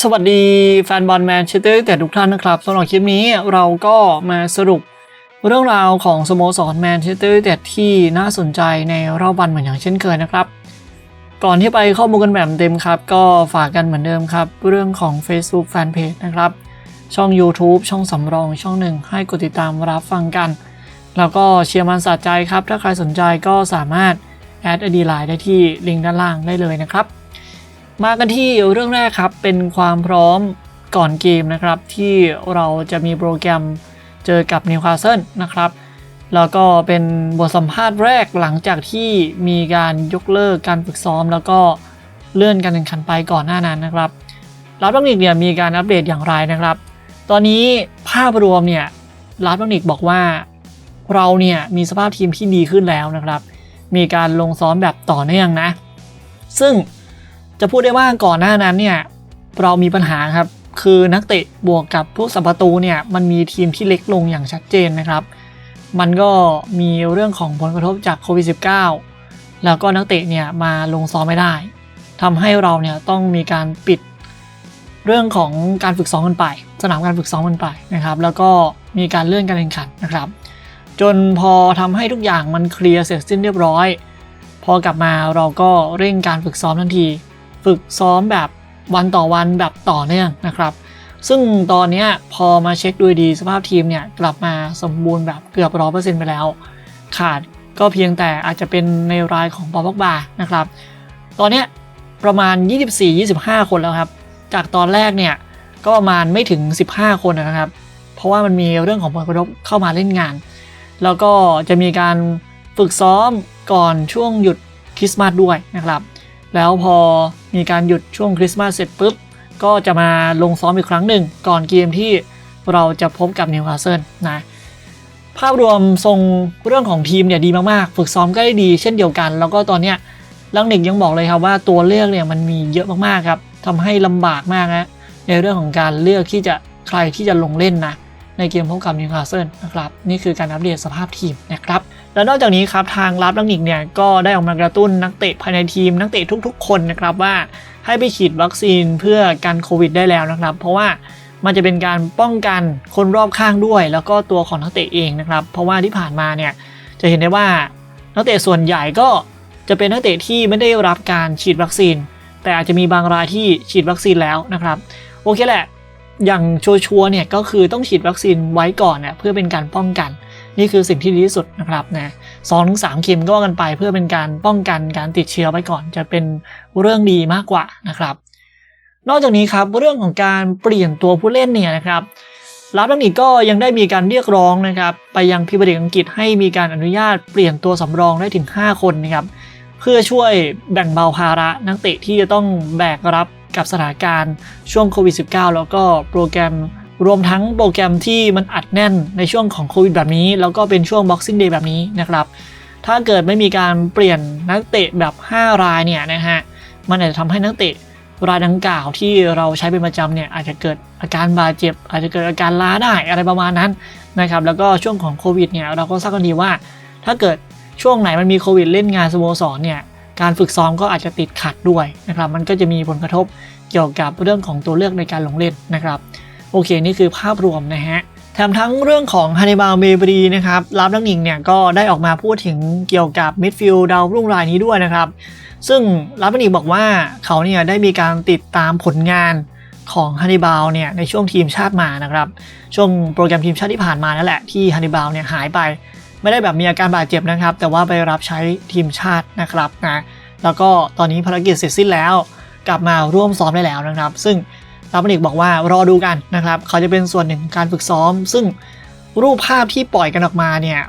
สวัสดีแฟนบอลแมนเชสเตอร์แต่ทุกท่านนะครับสำหรับคลิปนี้เราก็มาสรุปเรื่องราวของสโมสรแมนเชสเตอร์แต่ที่น่าสนใจในรอบวันเหมือนอย่างเช่นเคยนะครับ ก่อนที่ไปข้อมูลกันแบบเต็มครับ ก็ฝากกันเหมือนเดิมครับ เรื่องของ Facebook Fanpage นะครับ ช่อง YouTube ช่องสำรองช่องหนึ่งให้กดติดตามรับฟังกัน แล้วก็เชียร์มันสะใจครับ ถ้าใครสนใจก็สามารถแอดไอดีไลน์ได้ที่ลิงก์ด้านล่างได้เลยนะครับ มากันที่เรื่องแรกครับเป็นความพร้อมก่อนเกมนะครับ ที่เราจะมีโปรแกรมเจอกับนิวคาสเซิลนะครับ แล้วก็เป็นบทสัมภาษณ์แรกหลังจากที่มีการยกเลิกการฝึกซ้อม แล้วก็เลื่อนการแข่งขันไปก่อนหน้านั้นนะครับรับบังนิกเนี่ยมีการอัปเดตอย่างไรนะครับ ตอนนี้ภาพรวมเนี่ยรับบังนิกบอกว่าเราเนี่ยมีสภาพทีมที่ดีขึ้นแล้วนะครับ มีการลงซ้อมแบบต่อเนื่องนะ ซึ่ง จะพูดได้ว่าก่อนหน้านั้นเนี่ยเรามีปัญหาครับ คือนักเตะบวกกับพวกสัมประตูเนี่ยมันมีทีมที่เล็กลงอย่างชัดเจนนะครับ มันก็มีเรื่องของผลกระทบจากโควิด -19 แล้วก็นักเตะเนี่ยมาลงซ้อมไม่ได้ทำให้เราเนี่ยต้องมีการปิดเรื่องของการฝึกซ้อมกันไป สนามการฝึกซ้อมกันไปนะครับ แล้วก็มีการเลื่อนการแข่งขันนะครับ จนพอทำให้ทุกอย่างมันเคลียร์เสร็จสิ้นเรียบร้อย พอกลับมาเราก็เร่งการฝึกซ้อมทันที ฝึกซ้อมแบบวันต่อวันแบบต่อเนื่องนะครับ ซึ่งตอนนี้พอมาเช็คดูดีสภาพทีมเนี่ยกลับมาสมบูรณ์แบบเกือบร้อเปอร์เซ็นต์ไปแล้ว ขาดก็เพียงแต่อาจจะเป็นในรายของปอปบานะครับ ตอนนี้ประมาณ 24-25 คนแล้วครับ จากตอนแรกเนี่ยก็ประมาณไม่ถึง 15 คนนะครับ เพราะว่ามันมีเรื่องของผลกระทบเข้ามาเล่นงาน แล้วก็จะมีการฝึกซ้อมก่อนช่วงหยุดคริสต์มาสด้วยนะครับ แล้วพอมีการหยุดช่วงคริสต์มาสเสร็จปุ๊บ ก็จะมาลงซ้อมอีกครั้งหนึ่ง ก่อนเกมที่เราจะพบกับนิวคาสเซิลนะภาพรวมทรงเรื่องของทีมเนี่ยดีมากๆ ฝึกซ้อมก็ได้ดีเช่นเดียวกัน แล้วก็ตอนเนี้ยลังนิกยังบอกเลยครับว่าตัวเลือกเนี่ยมันมีเยอะมากๆครับทำให้ลำบากมากนะในเรื่องของการเลือกที่จะใครที่จะลงเล่นนะในเกมพบกับนิวคาสเซิลนะครับนี่คือการอัปเดตสภาพทีมนะครับ แล้วนอกจากนี้ครับทางรับลังนิกเนี่ยก็ได้ออกมากระตุ้นนักเตะภายในทีมนักเตะทุกๆ คนนะครับว่าให้ไปฉีดวัคซีนเพื่อกันโควิดได้แล้วนะครับ เพราะว่ามันจะเป็นการป้องกันคนรอบข้างด้วย แล้วก็ตัวของนักเตะเองนะครับ เพราะว่าที่ผ่านมาเนี่ยจะเห็นได้ว่านักเตะส่วนใหญ่ก็จะเป็นนักเตะที่ไม่ได้รับการฉีดวัคซีน แต่อาจจะมีบางรายที่ฉีดวัคซีนแล้วนะครับโอเคแหละอย่างชัวร์เนี่ยก็คือต้องฉีดวัคซีนไว้ก่อนเนี่ยเพื่อเป็นการป้องกัน นี่คือสิ่งที่ดีที่สุดนะครับนะสองถึงสามเข็มก็ว่ากันไปเพื่อเป็นการป้องกันการติดเชื้อไว้ก่อน จะเป็นเรื่องดีมากกว่านะครับ นอกจากนี้ครับเรื่องของการเปลี่ยนตัวผู้เล่นเนี่ยนะครับรับนักอีกก็ยังได้มีการเรียกร้องนะครับไปยังพิบดีอังกฤษให้มีการอนุญาตเปลี่ยนตัวสำรองได้ถึง 5 คนนะครับเพื่อช่วยแบ่งเบาภาระนักเตะที่จะต้องแบกรับกับสถานการณ์ช่วงโควิด -19 แล้วก็โปรแกรม รวมทั้งโปรแกรมที่มันอัดแน่นในช่วงของโควิดแบบนี้ แล้วก็เป็นช่วง Boxing Day แบบนี้นะครับ ถ้าเกิดไม่มีการเปลี่ยนนักเตะแบบ 5 รายเนี่ยนะฮะ มันอาจจะทำให้นักเตะรายดังกล่าวที่เราใช้เป็นประจำเนี่ยอาจจะเกิดอาการบาดเจ็บ อาจจะเกิดอาการล้าได้อะไรประมาณนั้นนะครับ แล้วก็ช่วงของโควิดเนี่ยเราก็ทราบกันดีว่า ถ้าเกิดช่วงไหนมันมีโควิดเล่นงานสโมสรเนี่ยการฝึกซ้อมก็อาจจะติดขัดด้วยนะครับ มันก็จะมีผลกระทบเกี่ยวกับเรื่องของตัวเลือกในการลงเล่นนะครับ โอเคนี่คือภาพรวมนะฮะแถมทั้งเรื่องของฮันนิบาลเมบรีนะครับรับนักหนิงเนี่ยก็ได้ออกมาพูดถึงเกี่ยวกับมิดฟิลด์ดาวรุ่งรายนี้ด้วยนะครับ ซึ่งรับนักหนิงบอกว่าเขาเนี่ยได้มีการติดตามผลงานของฮันนิบาลเนี่ยในช่วงทีมชาติมานะครับ ช่วงโปรแกรมทีมชาติที่ผ่านมานั่นแหละที่ฮันนิบาลเนี่ยหายไป ไม่ได้แบบมีอาการบาดเจ็บนะครับ แต่ว่าไปรับใช้ทีมชาตินะครับนะแล้วก็ตอนนี้ภารกิจเสร็จสิ้นแล้ว กลับมาร่วมซ้อมได้แล้วนะครับ ซึ่ง ลาปนิกบอกว่ารอดูกันนะครับ เขาจะเป็นส่วนหนึ่งของการฝึกซ้อม ซึ่งรูปภาพที่ปล่อยกันออกมาเนี่ย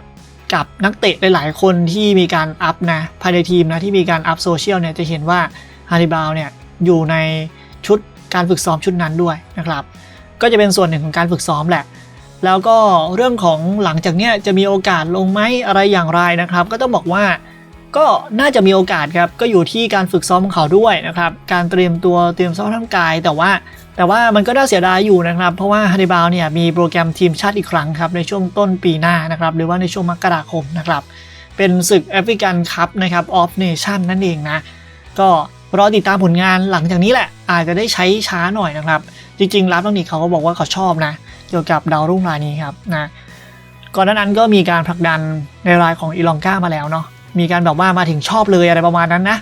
กับนักเตะหลายๆคนที่มีการอัพนะภายในทีมนะที่มีการอัพโซเชียลเนี่ยจะเห็นว่าฮาริบาลเนี่ยอยู่ในชุดการฝึกซ้อมชุดนั้นด้วยนะครับ ก็จะเป็นส่วนหนึ่งของการฝึกซ้อมแหละ แล้วก็เรื่องของหลังจากเนี้ยจะมีโอกาสลงไหมอะไรอย่างไรนะครับ ก็ต้องบอกว่าก็น่าจะมีโอกาสครับก็อยู่ที่การฝึกซ้อมของเขาด้วยนะครับ การเตรียมตัวเตรียมซ้อมร่างกาย แต่ว่า แต่ว่ามันก็น่าเสียดายอยู่นะครับ เพราะว่าฮันนิบาลเนี่ยมีโปรแกรมทีมชาติอีกครั้งครับ ในช่วงต้นปีหน้านะครับ หรือว่าในช่วงมกราคมนะครับ เป็นศึกแอฟริกันคัพนะครับออฟเนชั่นนั่นเองนะ ก็รอติดตามผลงานหลังจากนี้แหละ อาจจะได้ใช้ช้าหน่อยนะครับ จริงๆรับต้องนิกเขาก็บอกว่าเขาชอบนะ เกี่ยวกับดาวรุ่งรายนี้ครับนะก่อนหน้านั้นก็มีการผลักดันในรายของอีลองก้ามาแล้วเนาะมีการแบบว่ามาถึงชอบเลยอะไรประมาณนั้นนะ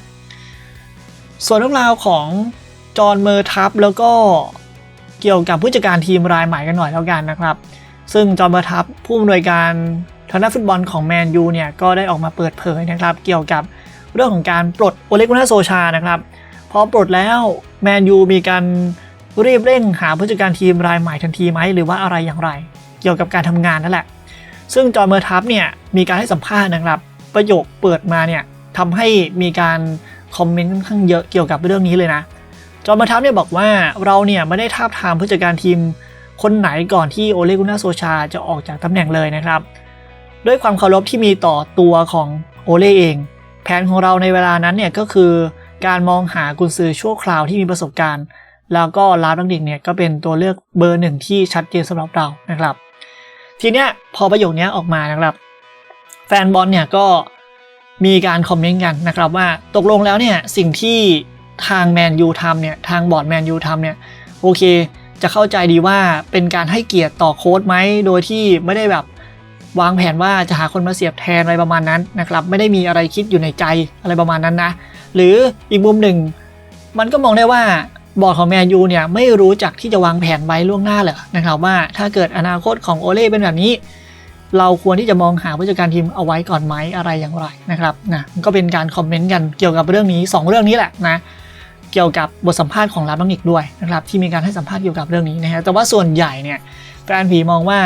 ส่วนเรื่องราวของ จอห์นเมอร์ทับแล้วก็เกี่ยวกับผู้จัดการทีมรายใหม่กันหน่อยแล้วกันนะครับ ซึ่งจอห์นเมอร์ทับผู้อำนวยการทางด้านฟุตบอลของแมนยูเนี่ยก็ได้ออกมาเปิดเผยนะครับ เกี่ยวกับเรื่องของการปลดโอเลกุนาโซชานะครับพอปลดแล้วแมนยูมีการรีบเร่งหาผู้จัดการทีมรายใหม่ทันทีไหมหรือว่าอะไรอย่างไร เกี่ยวกับการทำงานนั่นแหละ ซึ่งจอห์นเมอร์ทับเนี่ยมีการให้สัมภาษณ์นะครับ ประโยคเปิดมาเนี่ยทำให้มีการคอมเมนต์ค่อนข้างเยอะเกี่ยวกับเรื่องนี้เลยนะ จอเมอร์ทับเนี่ยบอกว่าเราเนี่ยไม่ได้ทาบทามผู้จัดการทีมคนไหนก่อนที่โอเลกุน่าโซชาจะออกจากตำแหน่งเลยนะครับ ด้วยความเคารพที่มีต่อตัวของโอเล่เอง แผนของเราในเวลานั้นเนี่ยก็คือการมองหากุนซือชั่วคราวที่มีประสบการณ์ แล้วก็ลาฟดังดิกเนี่ยก็เป็นตัวเลือกเบอร์หนึ่งที่ชัดเจนสำหรับเรานะครับ ทีเนี้ยพอประโยคนี้ออกมานะครับ แฟนบอลเนี่ยก็มีการคอมเมนต์กันนะครับว่าตกลงแล้วเนี่ยสิ่งที่ ทางแมนยูทำเนี่ยทางบอร์ดแมนยูทำเนี่ยโอเค จะเข้าใจดีว่าเป็นการให้เกียรติต่อโค้ดไหมโดยที่ไม่ได้แบบวางแผนว่าจะหาคนมาเสียบแทนอะไรประมาณนั้นนะครับไม่ได้มีอะไรคิดอยู่ในใจอะไรประมาณนั้นนะ หรืออีกมุมหนึ่ง มันก็มองได้ว่าบอร์ดของแมนยูเนี่ยไม่รู้จักที่จะวางแผนไว้ล่วงหน้าเลยนะครับว่าถ้าเกิดอนาคตของโอเล่เป็นแบบนี้ เราควรที่จะมองหาผู้จัดการทีมเอาไว้ก่อนไหมอะไรอย่างไรนะครับนะก็เป็นการคอมเมนต์กันเกี่ยวกับเรื่องนี้ 2 เรื่องนี้แหละนะ เกี่ยวกับบทสัมภาษณ์ของลาบังนิกด้วยนะครับที่มีการให้สัมภาษณ์เกี่ยวกับเรื่องนี้นะฮะแต่ว่าส่วนใหญ่เนี่ยแฟนผีมองว่า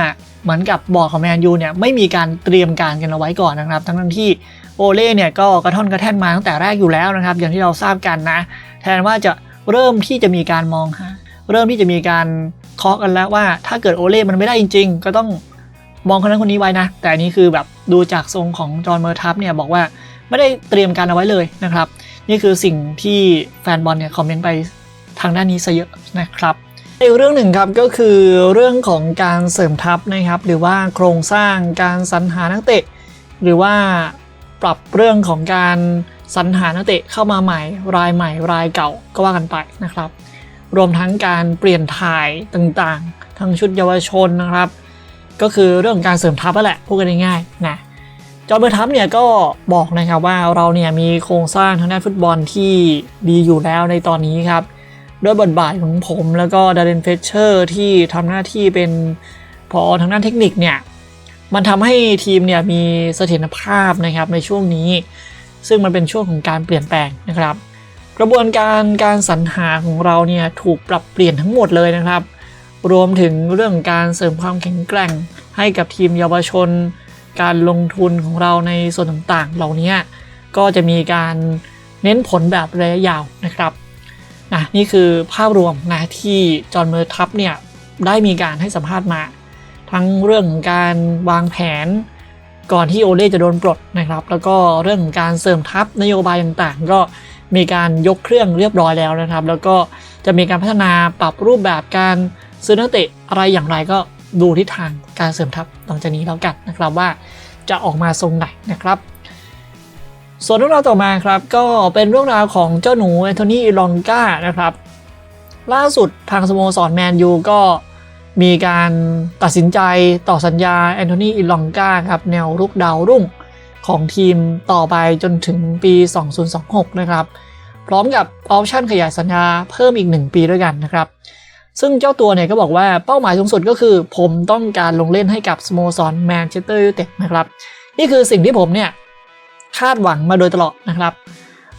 เหมือนกับบอร์ดของแมนยูเนี่ยไม่มีการเตรียมการกันเอาไว้ก่อนนะครับ ทั้งทั้งที่โอเล่เนี่ยก็กระท่อนกระแท่นมาตั้งแต่แรกอยู่แล้วนะครับ อย่างที่เราทราบกันนะ แทนว่าจะเริ่มที่จะมีการมองหาเริ่มที่จะมีการเคาะกันแล้วว่า ถ้าเกิดโอเล่มันไม่ได้จริง ๆ ก็ต้องมองคนนั้นคนนี้ไว้นะ แต่นนี้คือแบบดูจากทรงของจอห์นเมอร์ทัฟเนี่ยบอกว่า ไม่ได้เตรียมการเอาไว้เลยนะครับ นี่คือสิ่งที่แฟนบอลเนี่ยคอมเมนต์ไปทางด้านนี้ซะเยอะนะครับอีกเรื่องหนึ่งครับก็คือเรื่องของการเสริมทัพนะครับ หรือว่าโครงสร้างการสรรหานักเตะ หรือว่าปรับเรื่องของการสรรหานักเตะเข้ามาใหม่ รายใหม่รายเก่าก็ว่ากันไปนะครับ รวมทั้งการเปลี่ยนถ่ายต่างๆ ทั้งชุดเยาวชนนะครับ ก็คือเรื่องของการเสริมทัพนั่นแหละพูดกันง่ายๆนะ จอร์เบอร์ทัพเนี่ยก็บอกนะครับว่าเราเนี่ยมีโครงสร้างทางด้านฟุตบอลที่ดีอยู่แล้วในตอนนี้ครับด้วยบทบาทของผมแล้วก็ดาร์เดนเฟเชอร์ที่ทำหน้าที่เป็นพอทางด้านเทคนิคเนี่ยมันทำให้ทีมเนี่ยมีเสถียรภาพนะครับในช่วงนี้ ซึ่งมันเป็นช่วงของการเปลี่ยนแปลงนะครับ กระบวนการการสรรหาของเราเนี่ยถูกปรับเปลี่ยนทั้งหมดเลยนะครับ รวมถึงเรื่องการเสริมความแข็งแกร่งให้กับทีมเยาวชน การลงทุนของเราในส่วนต่างๆ เหล่านี้ก็จะมีการเน้นผลแบบระยะยาวนะครับนะนี่คือภาพรวมนะที่จอห์นเมอร์ทัพเนี่ยได้มีการให้สัมภาษณ์มา ทั้งเรื่องของการวางแผนก่อนที่โอเล่จะโดนปลดนะครับ แล้วก็เรื่องของการเสริมทัพนโยบายต่างๆ ก็มีการยกเครื่องเรียบร้อยแล้วนะครับ แล้วก็จะมีการพัฒนาปรับรูปแบบการซื้อนักเตะอะไรอย่างไรก็ ดูทิศทางการเสริมทัพหลังจากนี้แล้วกันนะครับว่าจะออกมาทรงไหนนะครับส่วนเรื่องราวต่อมาครับก็เป็นเรื่องราวของเจ้าหนูแอนโทนีลองกานะครับ ล่าสุดทางสโมสรแมนยูก็มีการตัดสินใจต่อสัญญาแอนโทนีอิลองกาครับแนวรุกดาวรุ่งของทีมต่อไปจนถึงปี 2026 นะครับ พร้อมกับออปชั่นขยายสัญญาเพิ่มอีก 1 ปีด้วยกันนะครับ ซึ่งเจ้าตัวเนี่ยก็บอกว่าเป้าหมายสูงสุดก็คือ ผมต้องการลงเล่นให้กับสโมสรแมนเชสเตอร์ยูไนเต็ดนะครับ นี่คือสิ่งที่ผมเนี่ยคาดหวังมาโดยตลอดนะครับ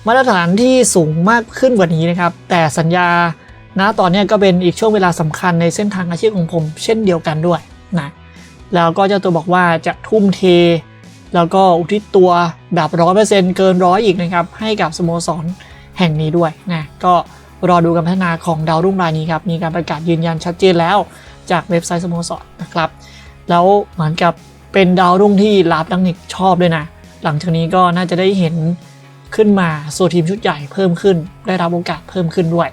มาตรฐานที่สูงมากขึ้นกว่านี้นะครับ แต่สัญญาณตอนนี้ก็เป็นอีกช่วงเวลาสำคัญในเส้นทางอาชีพของผม เช่นเดียวกันด้วยนะแล้วก็เจ้าตัวบอกว่าจะทุ่มเท แล้วก็อุทิศตัวแบบร้อยเปอร์เซ็นต์เกินร้อยอีกนะครับให้กับสโมสรแห่งนี้ด้วยนะก็ รอดูการพัฒนาของดาวรุ่งรายนี้ครับ มีการประกาศยืนยันชัดเจนแล้วจากเว็บไซต์สโมสรนะครับ แล้วเหมือนกับเป็นดาวรุ่งที่ลาบดังนิกชอบด้วยนะ หลังจากนี้ก็น่าจะได้เห็นขึ้นมาสู่ทีมชุดใหญ่เพิ่มขึ้น ได้รับโอกาสเพิ่มขึ้นด้วย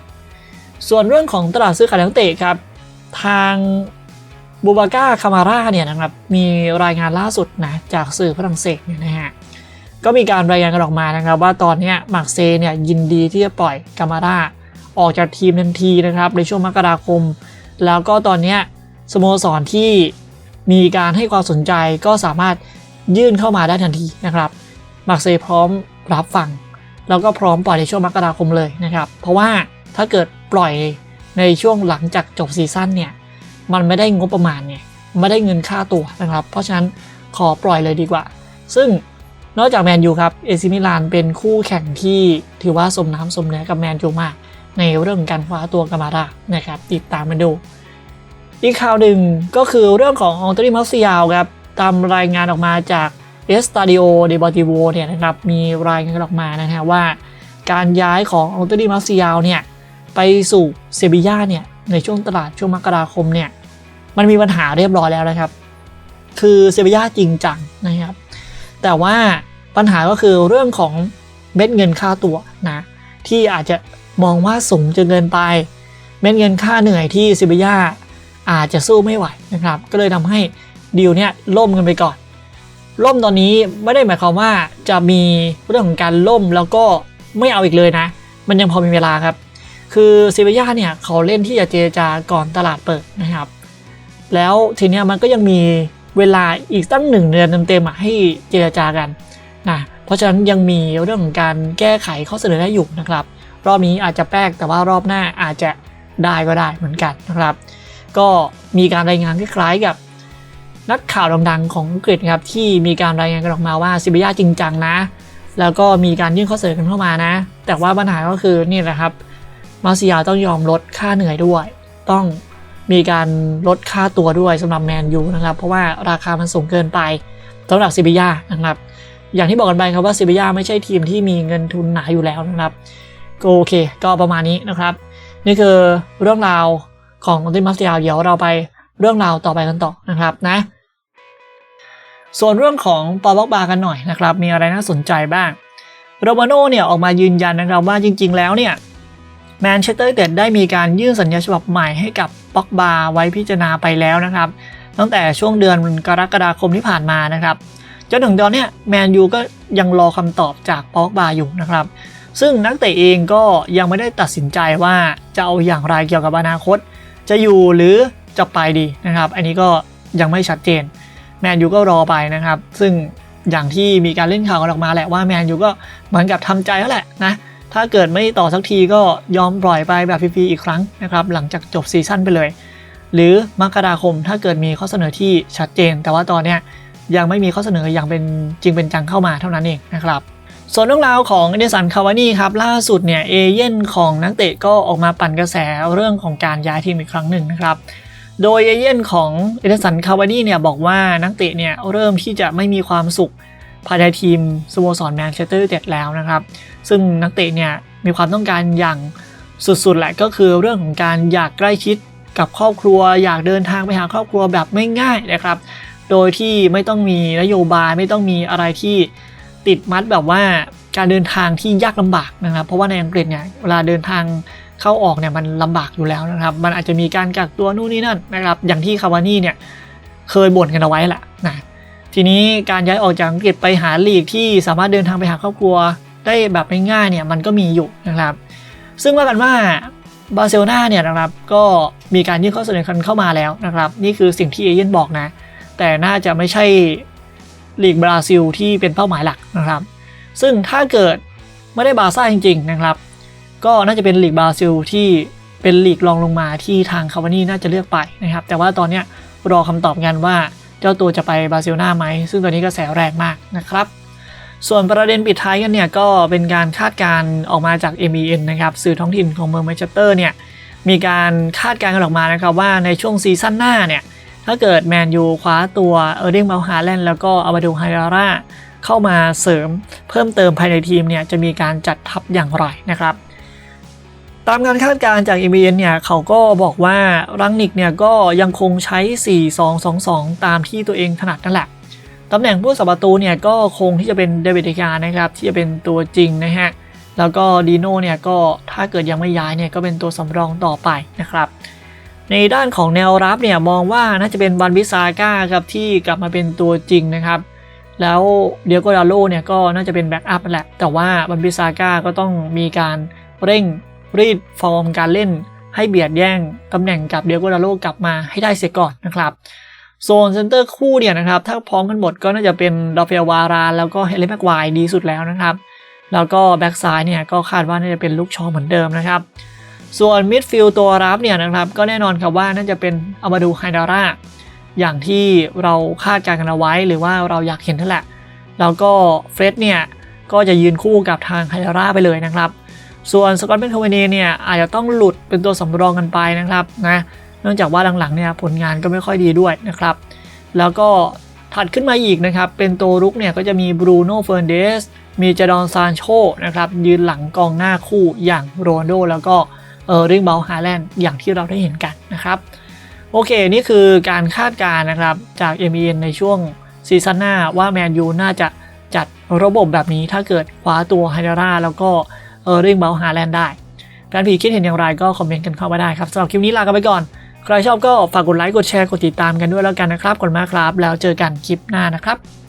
ส่วนเรื่องของตลาดซื้อขายนักเตะครับ ทางบูบาก้าคามาร่าเนี่ยนะครับมีรายงานล่าสุดนะจากสื่อฝรั่งเศสเนี่ยนะฮะก็มีการรายงานกันออกมานะครับว่าตอนนี้มาร์เซย์เนี่ยยินดีที่จะปล่อยกามาร่า ออกจากทีมทันทีนะครับในช่วงมกราคม แล้วก็ตอนนี้สโมสรที่มีการให้ความสนใจก็สามารถยื่นเข้ามาได้ทันทีนะครับมาร์เซย์พร้อมรับฟัง แล้วก็พร้อมปล่อยในช่วงมกราคมเลยนะครับ เพราะว่าถ้าเกิดปล่อยในช่วงหลังจากจบซีซั่นเนี่ยมันไม่ได้งบประมาณไงไม่ได้เงินค่าตัวนะครับ เพราะฉะนั้นขอปล่อยเลยดีกว่า ซึ่งนอกจากแมนยูครับเอซิมิลานเป็นคู่แข่งที่ถือว่าสมน้ำสมเนื้อกับแมนยูมาก ในเรื่องการคว้าตัวกามาดานะครับ ติดตามมาดู อีกข่าวหนึ่งก็คือเรื่องขององตรีมัสซิยาวครับ ตามรายงานออกมาจากเอสตาดิโอเดบอติโวเนี่ยนะครับมีรายงานออกมานะฮะว่า การย้ายขององตรีมัสซิยาวเนี่ยไปสู่เซบีย่าเนี่ยในช่วงตลาดช่วงมกราคมเนี่ยมันมีปัญหาเรียบร้อยแล้วนะครับ คือเซบีย่าจริงจังนะครับ แต่ว่าปัญหาก็คือเรื่องของเม็ดเงินค่าตัวนะที่อาจจะ มองว่าสูงจนเกินไป เม็ดเงินค่าเหนื่อยที่เซบีย่าอาจจะสู้ไม่ไหวนะครับ ก็เลยทำให้ดีลเนี่ยล่มกันไปก่อน ล่มตอนนี้ไม่ได้หมายความว่าจะมีเรื่องของการล่มแล้วก็ไม่เอาอีกเลยนะ มันยังพอมีเวลาครับ คือเซบีย่าเนี่ยเขาเล่นที่จะเจรจาก่อนตลาดเปิดนะครับ แล้วทีเนี้ยมันก็ยังมีเวลาอีกตั้งหนึ่งเดือนเต็มๆให้เจรจากันนะเพราะฉะนั้นยังมีเรื่องของการแก้ไขข้อเสนอได้อยู่นะครับ รอบนี้อาจจะแป๊กแต่ว่ารอบหน้าอาจจะได้ก็ได้เหมือนกันนะครับ ก็มีการรายงานคล้ายๆกับนักข่าวดังๆของอังกฤษครับที่มีการรายงานกันออกมาว่าซิบิยาจริงจังนะ แล้วก็มีการยื่นข้อเสนอกันเข้ามานะ แต่ว่าปัญหาก็คือนี่แหละครับมาซิยาต้องยอมลดค่าเหนื่อยด้วย ต้องมีการลดค่าตัวด้วยสำหรับแมนยูนะครับ เพราะว่าราคามันสูงเกินไปสำหรับซิบิยานะครับ อย่างที่บอกกันไปครับว่าซิบิยาไม่ใช่ทีมที่มีเงินทุนหนาอยู่แล้วนะครับ โอเคก็ประมาณนี้นะครับ นี่คือเรื่องราวของอัลติมัสยาเดี๋ยวเราไปเรื่องราวต่อไปกันต่อนะครับนะ ส่วนเรื่องของปอบ็อกบากันหน่อยนะครับ มีอะไรน่าสนใจบ้างโรมาโน่เนี่ยออกมายืนยันนะครับว่าจริง ๆ แล้วเนี่ยแมนเชสเตอร์ยูไนเต็ดได้มีการยื่นสัญญาฉบับใหม่ให้กับป็อกบาไว้พิจารณาไปแล้วนะครับ ตั้งแต่ช่วงเดือนกรกฎาคมที่ผ่านมานะครับจนถึงตอนนี้แมนยูก็ยังรอคำตอบจากป็อกบาอยู่นะครับ ซึ่งนักเตะเองก็ยังไม่ได้ตัดสินใจว่าจะเอาอย่างไรเกี่ยวกับอนาคต จะอยู่หรือจะไปดีนะครับ อันนี้ก็ยังไม่ชัดเจน แมนยูก็รอไปนะครับ ซึ่งอย่างที่มีการเล่นข่าวกันออกมาแหละว่าแมนยูก็เหมือนกับทำใจแล้วแหละนะ ถ้าเกิดไม่ต่อสักทีก็ยอมปล่อยไปแบบฟรีๆอีกครั้งนะครับ หลังจากจบซีซั่นไปเลย หรือมกราคมถ้าเกิดมีข้อเสนอที่ชัดเจน แต่ว่าตอนเนี้ยยังไม่มีข้อเสนออย่างเป็นจริงเป็นจังเข้ามาเท่านั้นเองนะครับ ส่วนเรื่องราวของเอเดสันคาวานี่ครับล่าสุดเนี่ยเอเย่นของนักเตะก็ออกมาปั่นกระแสเรื่องของการย้ายทีมอีกครั้งหนึ่งนะครับ โดยเอเย่นของเอเดสันคาวานี่เนี่ยบอกว่านักเตะเนี่ยเริ่มที่จะไม่มีความสุขภายในทีมสโมสรแมนเชสเตอร์ยูไนเต็ดแล้วนะครับ ซึ่งนักเตะเนี่ยมีความต้องการอย่างสุดๆแหละก็คือเรื่องของการอยากใกล้ชิดกับครอบครัว อยากเดินทางไปหาครอบครัวแบบไม่ง่ายนะครับ โดยที่ไม่ต้องมีนโยบายไม่ต้องมีอะไรที่ ติดมัดแบบว่าการเดินทางที่ยากลำบากนะครับ เพราะว่าในอังกฤษเนี่ยเวลาเดินทางเข้าออกเนี่ยมันลำบากอยู่แล้วนะครับ มันอาจจะมีการกักตัวนู่นนี่นั่นนะครับ อย่างที่คาวานี่เนี่ยเคยบ่นกันเอาไว้แหละนะทีนี้การย้ายออกจากอังกฤษไปหาลีกที่สามารถเดินทางไปหาครอบครัวได้แบบง่ายๆเนี่ยมันก็มีอยู่นะครับ ซึ่งว่ากันว่าบาร์เซโลนาเนี่ยนะครับก็มีการยื่นข้อเสนอกันเข้ามาแล้วนะครับ นี่คือสิ่งที่เอเย่นบอกนะ แต่น่าจะไม่ใช่ ลีกบราซิลที่เป็นเป้าหมายหลักนะครับ ซึ่งถ้าเกิดไม่ได้บาซ่าจริง ๆ นะครับ ก็น่าจะเป็นลีกบราซิลที่เป็นลีกรองลงมาที่ทางคาวานี่น่าจะเลือกไปนะครับ แต่ว่าตอนนี้รอคำตอบกันว่าเจ้าตัวจะไปบาร์เซโลนาไหม ซึ่งตอนนี้กระแสแรงมากนะครับ ส่วนประเด็นปิดท้ายกันเนี่ยก็เป็นการคาดการณ์ออกมาจาก MEN นะครับสื่อท้องถิ่นของเมืองแมนเชสเตอร์เนี่ยมีการคาดการณ์กันออกมานะครับว่าในช่วงซีซั่นหน้าเนี่ย ถ้าเกิดแมนยูคว้าตัวเออร์เดงเบลฮาแลนด์แล้วก็อาบาดูไฮราร่าเข้ามาเสริมเพิ่มเติมภายในทีมเนี่ยจะมีการจัดทัพอย่างไรนะครับตามการคาดการณ์จาก MEN เนี่ยเขาก็บอกว่ารังนิกเนี่ยก็ยังคงใช้ 4-2-2-2 ตามที่ตัวเองถนัดนั่นแหละ ตำแหน่งผู้สับประตูเนี่ยก็คงที่จะเป็นเดวิดเดกานะครับที่จะเป็นตัวจริงนะฮะ แล้วก็ดีโน่เนี่ยก็ถ้าเกิดยังไม่ย้ายเนี่ยก็เป็นตัวสำรองต่อไปนะครับ ในด้านของแนวรับเนี่ยมองว่าน่าจะเป็นบันบิซาก้าครับที่กลับมาเป็นตัวจริงนะครับ แล้วเดียโกดาโลเนี่ยก็น่าจะเป็นแบ็กอัพแหละ แต่ว่าบันบิซาก้าก็ต้องมีการเร่งรีดฟอร์มการเล่น ให้เบียดแย่งตำแหน่งกับเดียโกดาโลกลับมาให้ได้เสียก่อนนะครับโซนเซนเตอร์คู่เนี่ยนะครับถ้าพร้อมกันหมดก็น่าจะเป็นดอฟเฟลวารานแล้วก็เฮเลนแม็กไวดีสุดแล้วนะครับ แล้วก็แบ็กซ้ายเนี่ยก็คาดว่าน่าจะเป็นลูกชอเหมือนเดิมนะครับ ส่วนมิดฟิลตัวรับเนี่ยนะครับก็แน่นอนครับว่าน่าจะเป็นอามาดูไฮดาร่าอย่างที่เราคาดการณ์กันเอาไว้ หรือว่าเราอยากเห็นนั่นแหละ แล้วก็เฟรดเนี่ยก็จะยืนคู่กับทางไฮดาร่าไปเลยนะครับ ส่วนสกอตเป็นโทเวเนเนี่ยอาจจะต้องหลุดเป็นตัวสำรองกันไปนะครับนะเนื่องจากว่าหลังๆเนี่ยผลงานก็ไม่ค่อยดีด้วยนะครับ แล้วก็ถัดขึ้นมาอีกนะครับ เป็นตัวรุกเนี่ยก็จะมีบรูโน่เฟอร์นเดสมีจดอนซานโชนะครับยืนหลังกองหน้าคู่อย่างโรนลโดแล้วก็ เออริงเบลฮาแลนด์อย่างที่เราได้เห็นกันนะครับ โอเค นี่คือการคาดการณ์นะครับจาก m อ n ในช่วงซีซั่นหน้าว่าแมนยูน่าจะจัดระบบแบบนี้ถ้าเกิดคว้าตัวไฮดาร่าแล้วก็เออริงเบลฮาแลนด์ได้การผีคิดเห็นอย่างไรก็คอมเมนต์กันเข้ามาได้ครับสำหรับคลิปนี้ลากันไปก่อน ใครชอบก็ฝากกดไลค์กดแชร์กดติดตามกันด้วยแล้วกันนะครับขอบคุณมากครับ แล้วเจอกันคลิปหน้านะครับ